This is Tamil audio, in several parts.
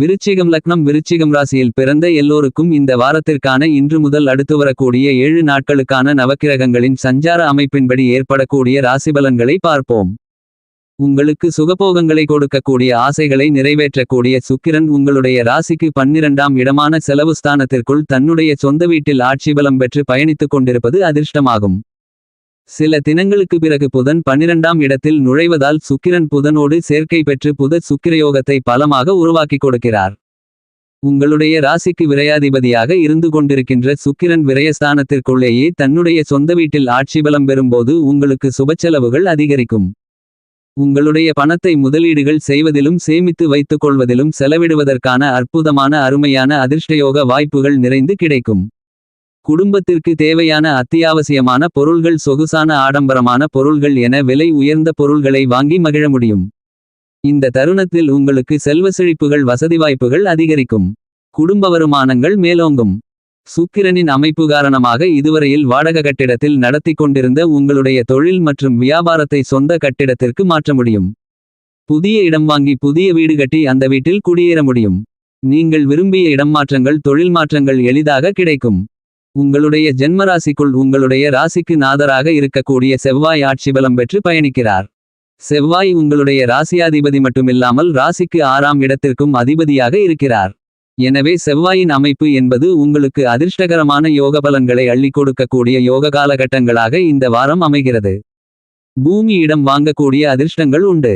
விருச்சிகம் லக்னம் விருச்சிகம் ராசியில் பிறந்த எல்லோருக்கும் இந்த வாரத்திற்கான இன்று முதல் அடுத்து வரக்கூடிய ஏழு நாட்களுக்கான நவக்கிரகங்களின் சஞ்சார அமைப்பின்படி ஏற்படக்கூடிய ராசிபலன்களை பார்ப்போம். உங்களுக்கு சுகபோகங்களை கொடுக்கக்கூடிய ஆசைகளை நிறைவேற்றக்கூடிய சுக்கிரன் உங்களுடைய ராசிக்கு பன்னிரண்டாம் இடமான செலவு ஸ்தானத்திற்குள் தன்னுடைய சொந்த வீட்டில் ஆட்சிபலம் பெற்று பயணித்துக் கொண்டிருப்பது அதிர்ஷ்டமாகும். சில தினங்களுக்கு பிறகு புதன் பன்னிரண்டாம் இடத்தில் நுழைவதால் சுக்கிரன் புதனோடு சேர்க்கை பெற்று புத சுக்கிரயோகத்தை பலமாக உருவாக்கிக் கொடுக்கிறார். உங்களுடைய ராசிக்கு விரையாதிபதியாக இருந்து கொண்டிருக்கின்ற சுக்கிரன் விரயஸ்தானத்திற்குள்ளேயே தன்னுடைய சொந்த வீட்டில் ஆட்சி பலம் பெறும்போது உங்களுக்கு சுபச்செலவுகள் அதிகரிக்கும். உங்களுடைய பணத்தை முதலீடுகள் செய்வதிலும் சேமித்து வைத்துக் கொள்வதிலும் செலவிடுவதற்கான அற்புதமான அருமையான அதிர்ஷ்டயோக வாய்ப்புகள் நிறைந்து கிடைக்கும். குடும்பத்திற்கு தேவையான அத்தியாவசியமான பொருள்கள் சொகுசான ஆடம்பரமான பொருள்கள் என விலை உயர்ந்த பொருள்களை வாங்கி மகிழ முடியும். இந்த தருணத்தில் உங்களுக்கு செல்வ செழிப்புகள் வசதி வாய்ப்புகள் அதிகரிக்கும். குடும்ப வருமானங்கள் மேலோங்கும். சுக்கிரனின் அமைப்பு காரணமாக இதுவரையில் வாடக கட்டிடத்தில் நடத்தி கொண்டிருந்த உங்களுடைய தொழில் மற்றும் வியாபாரத்தை சொந்த கட்டிடத்திற்கு மாற்ற முடியும். புதிய இடம் வாங்கி புதிய வீடு கட்டி அந்த வீட்டில் குடியேற முடியும். நீங்கள் விரும்பிய இடம் மாற்றங்கள் தொழில் மாற்றங்கள் எளிதாக கிடைக்கும். உங்களுடைய ஜென்மராசிக்குள் உங்களுடைய ராசிக்கு நாதராக இருக்கக்கூடிய செவ்வாய் ஆட்சி பலம் பெற்று பயணிக்கிறார். செவ்வாய் உங்களுடைய ராசியாதிபதி மட்டுமில்லாமல் ராசிக்கு ஆறாம் இடத்திற்கும் அதிபதியாக இருக்கிறார். எனவே செவ்வாயின் அமைப்பு என்பது உங்களுக்கு அதிர்ஷ்டகரமான யோக பலன்களை அள்ளி கொடுக்கக்கூடிய யோக காலகட்டங்களாக இந்த வாரம் அமைகிறது. பூமியிடம் வாங்கக்கூடிய அதிர்ஷ்டங்கள் உண்டு.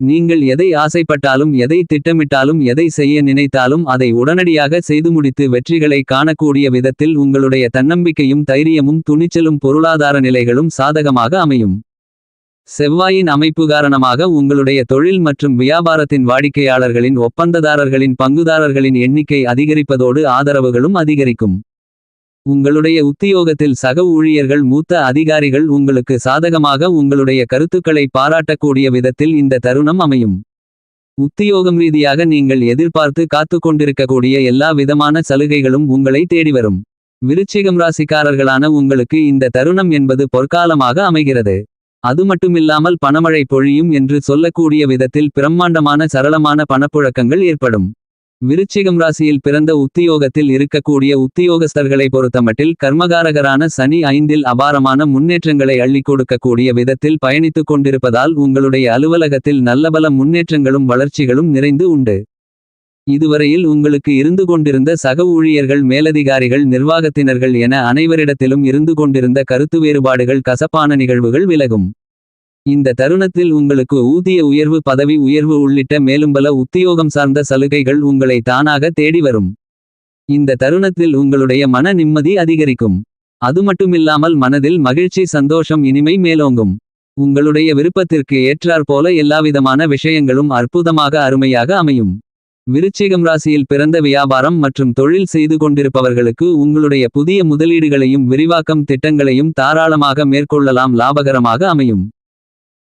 நீங்கள் எதை ஆசைப்பட்டாலும் எதை திட்டமிட்டாலும் எதை செய்ய நினைத்தாலும் அதை உடனடியாக செய்து முடித்து வெற்றிகளை காணக்கூடிய விதத்தில் உங்களுடைய தன்னம்பிக்கையும் தைரியமும் துணிச்சலும் பொருளாதார நிலைகளும் சாதகமாக அமையும். செவ்வாயின் அமைப்பு காரணமாக உங்களுடைய தொழில் மற்றும் வியாபாரத்தின் வாடிக்கையாளர்களின் ஒப்பந்ததாரர்களின் பங்குதாரர்களின் எண்ணிக்கை அதிகரிப்பதோடு ஆதரவுகளும் அதிகரிக்கும். உங்களுடைய உத்தியோகத்தில் சக ஊழியர்கள் மூத்த அதிகாரிகள் உங்களுக்கு சாதகமாக உங்களுடைய கருத்துக்களை பாராட்டக்கூடிய விதத்தில் இந்த தருணம் அமையும். உத்தியோகம் ரீதியாக நீங்கள் எதிர்பார்த்து காத்து கொண்டிருக்கக்கூடிய எல்லா விதமான சலுகைகளும் உங்களை தேடி வரும். விருச்சிகம் ராசிக்காரர்களான உங்களுக்கு இந்த தருணம் என்பது பொற்காலமாக அமைகிறது. அது மட்டுமில்லாமல் பணமழை பொழியும் என்று சொல்லக்கூடிய விதத்தில் பிரம்மாண்டமான சரளமான பணப்புழக்கங்கள் ஏற்படும். விருச்சிகம் ராசியில் பிறந்த உத்தியோகத்தில் இருக்கக்கூடிய உத்தியோகஸ்தர்களை பொறுத்தமட்டில் கர்மகாரகரான சனி ஐந்தில் அபாரமான முன்னேற்றங்களை அள்ளி கொடுக்கக்கூடிய விதத்தில் பயணித்துக் கொண்டிருப்பதால் உங்களுடைய அலுவலகத்தில் நல்லபல முன்னேற்றங்களும் வளர்ச்சிகளும் நிறைந்து உண்டு. இதுவரையில் உங்களுக்கு இருந்து கொண்டிருந்த சக ஊழியர்கள் மேலதிகாரிகள் நிர்வாகத்தினர்கள் என அனைவரிடத்திலும் இருந்து கொண்டிருந்த கருத்து வேறுபாடுகள் கசப்பான நிகழ்வுகள் விலகும். இந்த தருணத்தில் உங்களுக்கு ஊதிய உயர்வு பதவி உயர்வு உள்ளிட்ட மேலும் பல உத்தியோகம் சார்ந்த சலுகைகள் உங்களை தானாக தேடி வரும். இந்த தருணத்தில் உங்களுடைய மன நிம்மதி அதிகரிக்கும். அது மட்டுமில்லாமல் மனதில் மகிழ்ச்சி சந்தோஷம் இனிமை மேலோங்கும். உங்களுடைய விருப்பத்திற்கு ஏற்றாற்போல எல்லாவிதமான விஷயங்களும் அற்புதமாக அருமையாக அமையும். விருச்சிகம் ராசியில் பிறந்த வியாபாரம் மற்றும் தொழில் செய்து கொண்டிருப்பவர்களுக்கு உங்களுடைய புதிய முதலீடுகளையும் விரிவாக்கம் திட்டங்களையும் தாராளமாக மேற்கொள்ளலாம் லாபகரமாக அமையும்.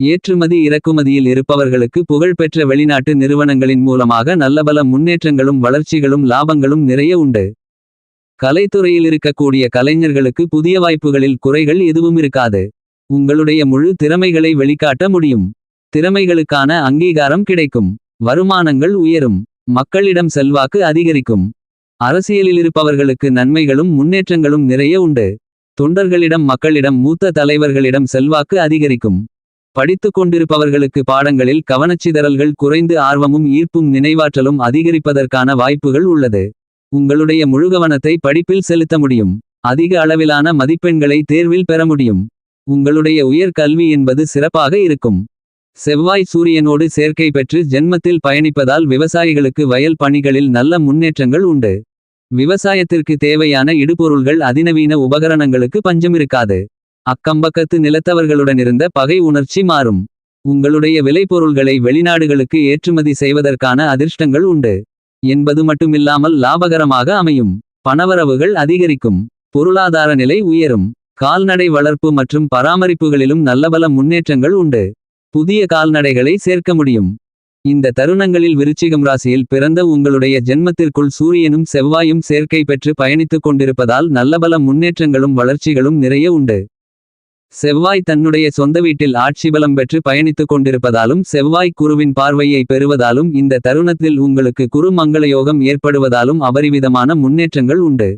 ஏற்றுமதி இறக்குமதியில் இருப்பவர்களுக்கு புகழ்பெற்ற வெளிநாட்டு நிறுவனங்களின் மூலமாக நல்லபல முன்னேற்றங்களும் வளர்ச்சிகளும் லாபங்களும் நிறைய உண்டு. கலைத்துறையில் இருக்கக்கூடிய கலைஞர்களுக்கு புதிய வாய்ப்புகளில் குறைகள் எதுவும் இருக்காது. உங்களுடைய முழு திறமைகளை வெளிக்காட்ட முடியும். திறமைகளுக்கான அங்கீகாரம் கிடைக்கும். வருமானங்கள் உயரும். மக்களிடம் செல்வாக்கு அதிகரிக்கும். அரசியலில் இருப்பவர்களுக்கு நன்மைகளும் முன்னேற்றங்களும் நிறைய உண்டு. தொண்டர்களிடம் மக்களிடம் மூத்த தலைவர்களிடம் செல்வாக்கு அதிகரிக்கும். படித்துக் கொண்டிருப்பவர்களுக்கு பாடங்களில் கவனச்சிதறல்கள் குறைந்து ஆர்வமும் ஈர்ப்பும் நினைவாற்றலும் அதிகரிப்பதற்கான வாய்ப்புகள் உள்ளது. உங்களுடைய முழுகவனத்தை படிப்பில் செலுத்த முடியும். அதிக அளவிலான மதிப்பெண்களை தேர்வில் பெற முடியும். உங்களுடைய உயர் கல்வி என்பது சிறப்பாக இருக்கும். செவ்வாய் சூரியனோடு சேர்க்கை பெற்று ஜென்மத்தில் பயணிப்பதால் விவசாயிகளுக்கு வயல் பணிகளில் நல்ல முன்னேற்றங்கள் உண்டு. விவசாயத்திற்கு தேவையான இடுபொருள்கள் அதிநவீன உபகரணங்களுக்கு பஞ்சமிருக்காது. அக்கம்பக்கத்து நிலத்தவர்களுடனிருந்த பகை உணர்ச்சி மாறும். உங்களுடைய விளைபொருள்களை வெளிநாடுகளுக்கு ஏற்றுமதி செய்வதற்கான அதிர்ஷ்டங்கள் உண்டு. என்பது மட்டுமில்லாமல் லாபகரமாக அமையும். பணவரவுகள் அதிகரிக்கும். பொருளாதார நிலை உயரும். கால்நடை வளர்ப்பு மற்றும் பராமரிப்புகளிலும் நல்லபல முன்னேற்றங்கள் உண்டு. புதிய கால்நடைகளை சேர்க்க முடியும். இந்த தருணங்களில் விருச்சிகம் ராசியில் பிறந்த உங்களுடைய ஜென்மத்திற்குள் சூரியனும் செவ்வாயும் சேர்க்கை பெற்று பயணித்துக் கொண்டிருப்பதால் நல்லபல முன்னேற்றங்களும் வளர்ச்சிகளும் நிறைய உண்டு. செவ்வாய் தன்னுடைய சொந்த வீட்டில் ஆட்சிபலம் பெற்று பயணித்துக் கொண்டிருப்பதாலும் செவ்வாய் குருவின் பார்வையை பெறுவதாலும் இந்த தருணத்தில் உங்களுக்கு குரு மங்களயோகம் ஏற்படுவதாலும் அபரிவிதமான முன்னேற்றங்கள் உண்டு.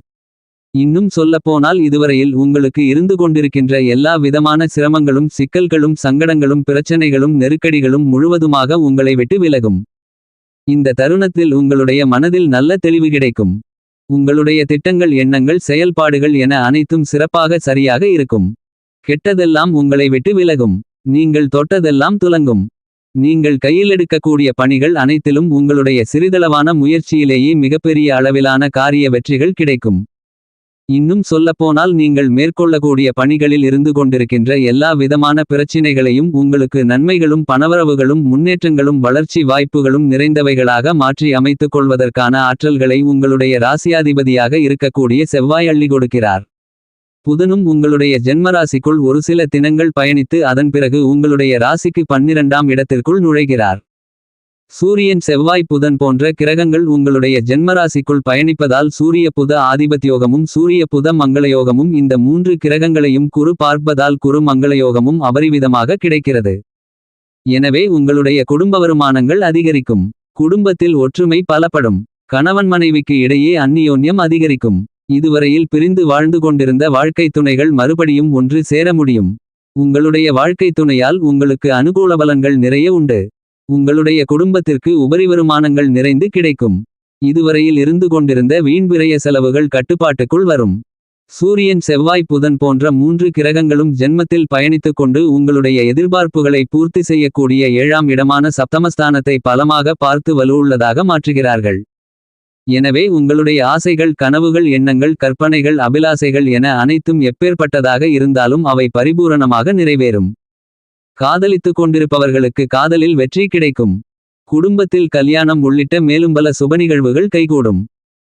இன்னும் சொல்லப்போனால் இதுவரையில் உங்களுக்கு இருந்து கொண்டிருக்கின்ற எல்லா விதமான சிரமங்களும் சிக்கல்களும் சங்கடங்களும் பிரச்சனைகளும் நெருக்கடிகளும் முழுவதுமாக உங்களை விட்டு விலகும். இந்த தருணத்தில் உங்களுடைய மனதில் நல்ல தெளிவு கிடைக்கும். உங்களுடைய திட்டங்கள் எண்ணங்கள் செயல்பாடுகள் என அனைத்தும் சிறப்பாக சரியாக இருக்கும். கெட்டதெல்லாம் உங்களை விட்டு விலகும். நீங்கள் தொட்டதெல்லாம் துலங்கும். நீங்கள் கையில் எடுக்கக்கூடிய பணிகள் அனைத்திலும் உங்களுடைய சிறிதளவான முயற்சியிலேயே மிகப்பெரிய அளவிலான காரிய வெற்றிகள் கிடைக்கும். இன்னும் சொல்லப்போனால் நீங்கள் மேற்கொள்ளக்கூடிய பணிகளில் இருந்து கொண்டிருக்கின்ற எல்லா விதமான பிரச்சினைகளையும் உங்களுக்கு நன்மைகளும் பணவரவுகளும் முன்னேற்றங்களும் வளர்ச்சி வாய்ப்புகளும் நிறைந்தவைகளாக மாற்றி அமைத்துக் கொள்வதற்கான ஆற்றல்களை உங்களுடைய ராசியாதிபதியாக இருக்கக்கூடிய செவ்வாய் அள்ளி கொடுக்கிறார். புதனும் உங்களுடைய ஜென்மராசிக்குள் ஒரு சில தினங்கள் பயணித்து அதன் பிறகு உங்களுடைய ராசிக்கு பன்னிரண்டாம் இடத்திற்குள் நுழைகிறார். சூரியன் செவ்வாய் புதன் போன்ற கிரகங்கள் உங்களுடைய ஜென்மராசிக்குள் பயணிப்பதால் சூரிய புத ஆதிபத்தியோகமும் சூரிய புத மங்களயோகமும் இந்த மூன்று கிரகங்களையும் குறு பார்ப்பதால் குரு மங்களயோகமும் அபரிவிதமாக கிடைக்கிறது. எனவே உங்களுடைய குடும்ப வருமானங்கள் அதிகரிக்கும். குடும்பத்தில் ஒற்றுமை பலப்படும். கணவன் மனைவிக்கு இடையே அந்நியோன்யம் அதிகரிக்கும். இதுவரையில் பிரிந்து வாழ்ந்து கொண்டிருந்த வாழ்க்கைத் துணைகள் மறுபடியும் ஒன்று சேர முடியும். உங்களுடைய வாழ்க்கைத் துணையால் உங்களுக்கு அனுகூல பலன்கள் நிறைய உண்டு. உங்களுடைய குடும்பத்திற்கு உபரி வருமானங்கள் நிறைந்து கிடைக்கும். இதுவரையில் இருந்து கொண்டிருந்த வீண்விரய செலவுகள் கட்டுப்பாட்டுக்குள் வரும். சூரியன் செவ்வாய் புதன் போன்ற மூன்று கிரகங்களும் ஜென்மத்தில் பயணித்துக் கொண்டு உங்களுடைய எதிர்பார்ப்புகளை பூர்த்தி செய்யக்கூடிய ஏழாம் இடமான சப்தமஸ்தானத்தை பலமாக பார்த்து வலுவுள்ளதாக மாற்றுகிறார்கள். எனவே உங்களுடைய ஆசைகள் கனவுகள் எண்ணங்கள் கற்பனைகள் அபிலாசைகள் என அனைத்தும் எப்பேற்பட்டதாக இருந்தாலும் அவை பரிபூரணமாக நிறைவேறும். காதலித்துக் கொண்டிருப்பவர்களுக்கு காதலில் வெற்றி கிடைக்கும். குடும்பத்தில் கல்யாணம் உள்ளிட்ட மேலும் பல சுபநிகழ்வுகள் கைகூடும்.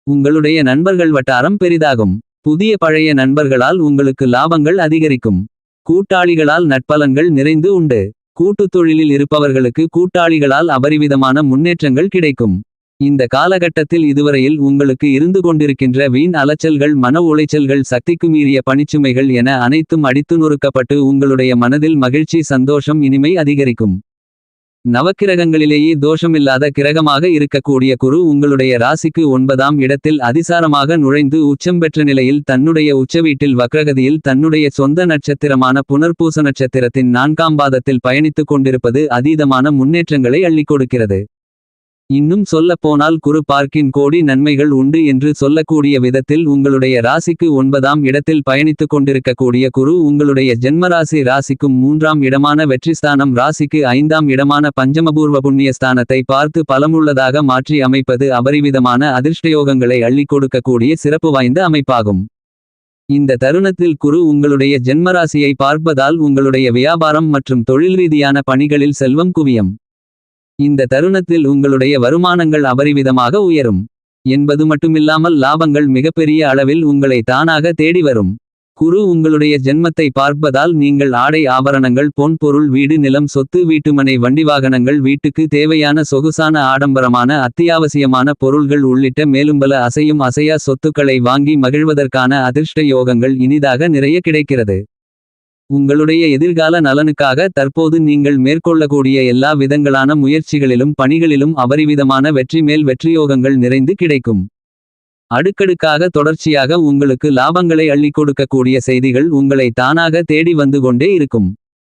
உங்களுடைய நண்பர்கள் வட்டாரம் பெரிதாகும். புதிய பழைய நண்பர்களால் உங்களுக்கு லாபங்கள் அதிகரிக்கும். கூட்டாளிகளால் நட்பலன்கள் நிறைந்து உண்டு. கூட்டுத் தொழிலில் இருப்பவர்களுக்கு கூட்டாளிகளால் அபரிவிதமான முன்னேற்றங்கள் கிடைக்கும். இந்த காலகட்டத்தில் இதுவரையில் உங்களுக்கு இருந்து கொண்டிருக்கின்ற வீண் அலைச்சல்கள் மன உளைச்சல்கள் சக்திக்கு மீறிய பணிச்சுமைகள் என அனைத்தும் அடித்து நொறுக்கப்பட்டு உங்களுடைய மனதில் மகிழ்ச்சி சந்தோஷம் இனிமை அதிகரிக்கும். நவக்கிரகங்களிலேயே தோஷமில்லாத கிரகமாக இருக்கக்கூடிய குரு உங்களுடைய ராசிக்கு ஒன்பதாம் இடத்தில் அதிசாரமாக நுழைந்து உச்சம் பெற்ற நிலையில் தன்னுடைய உச்சவீட்டில் வக்ரகதியில் தன்னுடைய சொந்த நட்சத்திரமான புனர்பூச நட்சத்திரத்தின் நான்காம் பாதத்தில் பயணித்துக் கொண்டிருப்பது அதீதமான முன்னேற்றங்களை அள்ளிக் கொடுக்கிறது. இன்னும் சொல்லப்போனால் குரு பார்க்கின் கோடி நன்மைகள் உண்டு என்று சொல்லக்கூடிய விதத்தில் உங்களுடைய ராசிக்கு ஒன்பதாம் இடத்தில் பயணித்துக் கொண்டிருக்கக்கூடிய குரு உங்களுடைய ஜென்மராசி ராசிக்கும் மூன்றாம் இடமான வெற்றிஸ்தானம் ராசிக்கு ஐந்தாம் இடமான பஞ்சமபூர்வ புண்ணியஸ்தானத்தை பார்த்து பலமுள்ளதாக மாற்றி அமைப்பது அபரிவிதமான அதிர்ஷ்டயோகங்களை அள்ளிக் கொடுக்கக்கூடிய சிறப்பு வாய்ந்த அமைப்பாகும். இந்த தருணத்தில் குரு உங்களுடைய ஜென்மராசியை பார்ப்பதால் உங்களுடைய வியாபாரம் மற்றும் தொழில் ரீதியான பணிகளில் செல்வம் குவியம். இந்த தருணத்தில் உங்களுடைய வருமானங்கள் அபரிவிதமாக உயரும். என்பது மட்டுமில்லாமல் லாபங்கள் மிகப்பெரிய அளவில் உங்களை தானாக தேடி வரும். குரு உங்களுடைய ஜென்மத்தை பார்ப்பதால் நீங்கள் ஆடை ஆபரணங்கள் பொன் பொருள் வீடு நிலம் சொத்து வீட்டுமனை வண்டி வாகனங்கள் வீட்டுக்கு தேவையான சொகுசான ஆடம்பரமான அத்தியாவசியமான பொருள்கள் உள்ளிட்ட மேலும் பல அசையும் அசையா சொத்துக்களை வாங்கி மகிழ்வதற்கான அதிர்ஷ்ட யோகங்கள் இனிதாக நிறைய கிடைக்கிறது. உங்களுடைய எதிர்கால நலனுக்காக தற்போது நீங்கள் மேற்கொள்ளக்கூடிய எல்லா விதங்களான முயற்சிகளிலும் பணிகளிலும் அபரிவிதமான வெற்றி மேல் வெற்றியோகங்கள் நிறைந்து கிடைக்கும். அடுக்கடுக்காக தொடர்ச்சியாக உங்களுக்கு லாபங்களை அள்ளிக் கொடுக்கக்கூடிய செய்திகள் உங்களை தானாக தேடி வந்து கொண்டே இருக்கும்.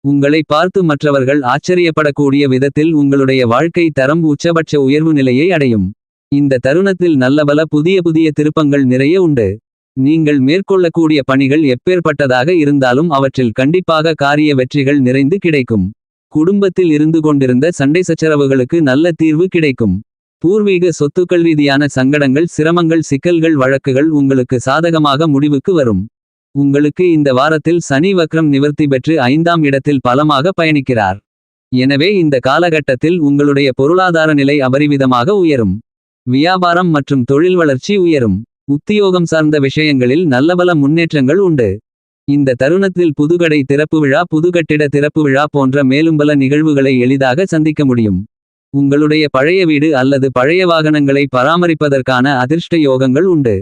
உங்களை பார்த்து மற்றவர்கள் ஆச்சரியப்படக்கூடிய விதத்தில் உங்களுடைய வாழ்க்கை தரம் உச்சபட்ச உயர்வு நிலையை அடையும். இந்த தருணத்தில் நல்லபல புதிய புதிய திருப்பங்கள் நிறைய உண்டு. நீங்கள் மேற்கொள்ளக்கூடிய பணிகள் எப்பேற்பட்டதாக இருந்தாலும் அவற்றில் கண்டிப்பாக காரிய வெற்றிகள் நிறைந்து கிடைக்கும். குடும்பத்தில் இருந்து கொண்டிருந்த சண்டை சச்சரவுகளுக்கு நல்ல தீர்வு கிடைக்கும். பூர்வீக சொத்துக்கள் ரீதியான சங்கடங்கள் சிரமங்கள் சிக்கல்கள் வழக்குகள் உங்களுக்கு சாதகமாக முடிவுக்கு வரும். உங்களுக்கு இந்த வாரத்தில் சனி வக்ரம் நிவர்த்தி பெற்று ஐந்தாம் இடத்தில் பலமாக பயணிக்கிறார். எனவே இந்த காலகட்டத்தில் உங்களுடைய பொருளாதார நிலை அபரிவிதமாக உயரும். வியாபாரம் மற்றும் தொழில் வளர்ச்சி உயரும். உத்தியோகம் சார்ந்த விஷயங்களில் நல்லபல முன்னேற்றங்கள் உண்டு. இந்த தருணத்தில் புதுகடை திறப்பு விழா புதுகட்டிட திறப்பு விழா போன்ற மேலும் பல நிகழ்வுகளை எளிதாக சந்திக்க முடியும். உங்களுடைய பழைய வீடு அல்லது பழைய வாகனங்களை பராமரிப்பதற்கான அதிர்ஷ்ட யோகங்கள் உண்டு.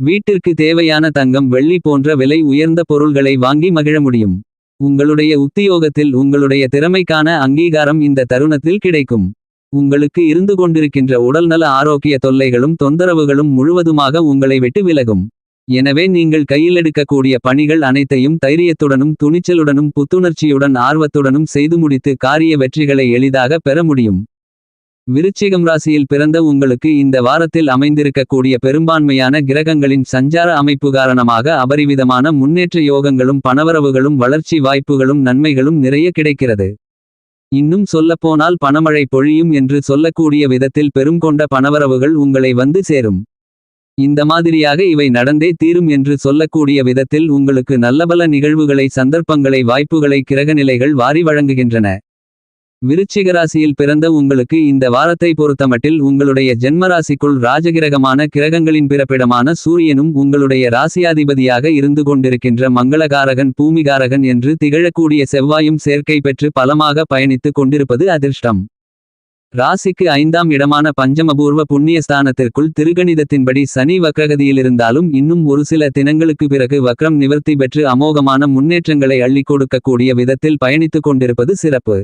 வீட்டிற்கு தேவையான தங்கம் வெள்ளி போன்ற விலை உயர்ந்த பொருள்களை வாங்கி மகிழ முடியும். உங்களுடைய உத்தியோகத்தில் உங்களுடைய திறமைக்கான அங்கீகாரம் இந்த தருணத்தில் கிடைக்கும். உங்களுக்கு இருந்து கொண்டிருக்கின்ற உடல்நல ஆரோக்கிய தொல்லைகளும் தொந்தரவுகளும் முழுவதுமாக உங்களை விட்டு விலகும். எனவே நீங்கள் கையிலெடுக்கக்கூடிய பணிகள் அனைத்தையும் தைரியத்துடனும் துணிச்சலுடனும் புத்துணர்ச்சியுடன் ஆர்வத்துடனும் செய்து முடித்து காரிய வெற்றிகளை எளிதாக பெற முடியும். விருச்சிகம் ராசியில் பிறந்த உங்களுக்கு இந்த வாரத்தில் அமைந்திருக்கக்கூடிய பெரும்பான்மையான கிரகங்களின் சஞ்சார அமைப்பு காரணமாக அபரிவிதமான முன்னேற்ற யோகங்களும் பணவரவுகளும் வளர்ச்சி வாய்ப்புகளும் நன்மைகளும் நிறைய கிடைக்கிறது. இன்னும் சொல்லப்போனால் பணமழை பொழியும் என்று சொல்லக்கூடிய விதத்தில் பெரும் கொண்ட பணவரவுகள் உங்களை வந்து சேரும். இந்த மாதிரியாக இவை நடந்தே தீரும் என்று சொல்லக்கூடிய விதத்தில் உங்களுக்கு நல்லபல நிகழ்வுகளை சந்தர்ப்பங்களை வாய்ப்புகளை கிரகநிலைகள் வாரி வழங்குகின்றன. விருச்சிகராசியில் பிறந்த உங்களுக்கு இந்த வாரத்தை பொறுத்தமட்டில் உங்களுடைய ஜென்மராசிக்குள் ராஜகிரகமான கிரகங்களின் பிறப்பிடமான சூரியனும் உங்களுடைய ராசியாதிபதியாக இருந்து கொண்டிருக்கின்ற மங்களகாரகன் பூமிகாரகன் என்று திகழக்கூடிய செவ்வாயும் சேர்க்கை பெற்று பலமாக பயணித்துக் கொண்டிருப்பது அதிர்ஷ்டம். ராசிக்கு ஐந்தாம் இடமான பஞ்சமபூர்வ புண்ணியஸ்தானத்திற்குள் திருகணிதத்தின்படி சனி வக்ரகதியிலிருந்தாலும் இன்னும் ஒரு சில தினங்களுக்கு பிறகு வக்ரம் நிவர்த்தி பெற்று அமோகமான முன்னேற்றங்களை அள்ளிக் கொடுக்கக்கூடிய விதத்தில் பயணித்துக் கொண்டிருப்பது சிறப்பு.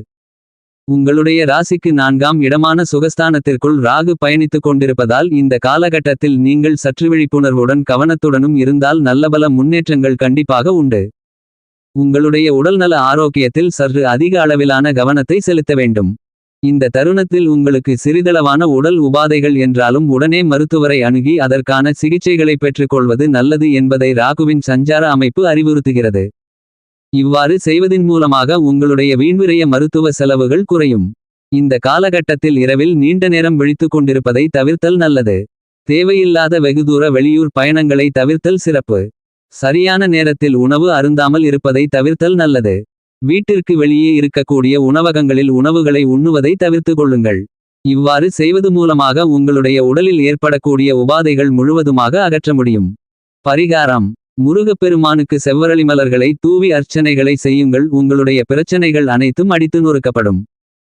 உங்களுடைய ராசிக்கு நான்காம் இடமான சுகஸ்தானத்திற்குள் ராகு பயணித்துக் கொண்டிருப்பதால் இந்த காலகட்டத்தில் நீங்கள் சற்று விழிப்புணர்வுடன் கவனத்துடனும் இருந்தால் நல்லபல முன்னேற்றங்கள் கண்டிப்பாக உண்டு. உங்களுடைய உடல்நல ஆரோக்கியத்தில் சற்று அதிக அளவிலான கவனத்தை செலுத்த வேண்டும். இந்த தருணத்தில் உங்களுக்கு சிறிதளவான உடல் உபாதைகள் என்றாலும் உடனே மருத்துவரை அணுகி அதற்கான சிகிச்சைகளை பெற்றுக்கொள்வது நல்லது என்பதை ராகுவின் சஞ்சார அமைப்பு அறிவுறுத்துகிறது. இவ்வாறு செய்வதின் மூலமாக உங்களுடைய வீண்விரைய மருத்துவ செலவுகள் குறையும். இந்த காலகட்டத்தில் இரவில் நீண்ட நேரம் விழித்துக் கொண்டிருப்பதை தவிர்த்தல் நல்லது. தேவையில்லாத வெகுதூர வெளியூர் பயணங்களை தவிர்த்தல் சிறப்பு. சரியான நேரத்தில் உணவு அருந்தாமல் இருப்பதை தவிர்த்தல் நல்லது. வீட்டிற்கு வெளியே இருக்கக்கூடிய உணவகங்களில் உணவுகளை உண்ணுவதை தவிர்த்துக் கொள்ளுங்கள். இவ்வாறு செய்வது மூலமாக உங்களுடைய உடலில் ஏற்படக்கூடிய உபாதைகள் முழுவதுமாக அகற்ற முடியும். பரிகாரம் முருகப்பெருமானுக்கு செவ்வரளி மலர்களை தூவி அர்ச்சனைகளை செய்யுங்கள் உங்களுடைய பிரச்சனைகள் அனைத்தும் அடித்து நொறுக்கப்படும்.